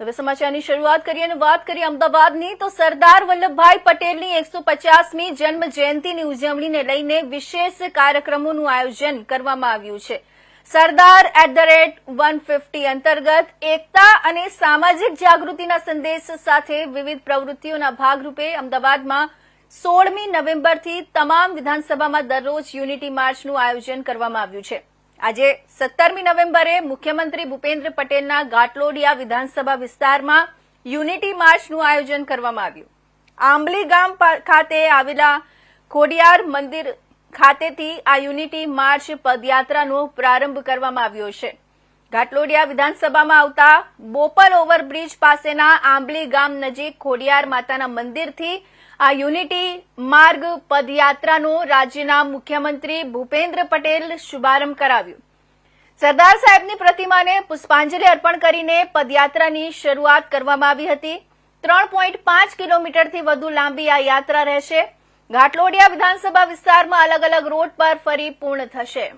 હવે સમાચારની શરૂઆત કરીએ અને વાત કરીએ અમદાવાદની, તો સરદાર વલ્લભભાઈ પટેલની એકસો પચાસમી જન્મ જયંતિની ઉજવણીને લઈને વિશેષ કાર્યક્રમોનું આયોજન કરવામાં આવ્યું છે. Sardar at the rate one fifty અંતર્ગત એકતા અને સામાજિક જાગૃતિના સંદેશ સાથે વિવિધ પ્રવૃત્તિઓના ભાગરૂપે અમદાવાદમાં સોળમી નવેમ્બરથી તમામ વિધાનસભામાં દરરોજ યુનિટી માર્ચનું આયોજન કરવામાં આવ્યું છે. આજે સત્તરમી નવેમ્બરે મુખ્યમંત્રી ભૂપેન્દ્ર પટેલના ઘાટલોડિયા વિધાનસભા વિસ્તારમાં યુનિટી માર્ચનું આયોજન કરવામાં આવ્યું. આંબલી ગામ ખાતે આવેલા ખોડિયાર મંદિર ખાતેથી આ યુનિટી માર્ચ પદયાત્રાનો પ્રારંભ કરવામાં આવ્યો છે. ઘાટલોડિયા વિધાનસભામાં આવતા બોપલ ઓવરબ્રિજ પાસેના આંબલી ગામ નજીક ખોડિયાર માતાના મંદિરથી આ યુનિટી માર્ગ પદયાત્રાનો રાજ્યના મુખ્યમંત્રી ભૂપેન્દ્ર પટેલ શુભારંભ કરાવ્યો. સરદાર સાહેબની પ્રતિમાને પુષ્પાંજલિ અર્પણ કરીને પદયાત્રાની શરૂઆત કરવામાં આવી હતી. ત્રણ પોઈન્ટ પાંચ કિલોમીટરથી વધુ લાંબી આ યાત્રા રહેશે. ઘાટલોડિયા વિધાનસભા વિસ્તારમાં અલગ અલગ રોડ પર ફરી પૂર્ણ થશે.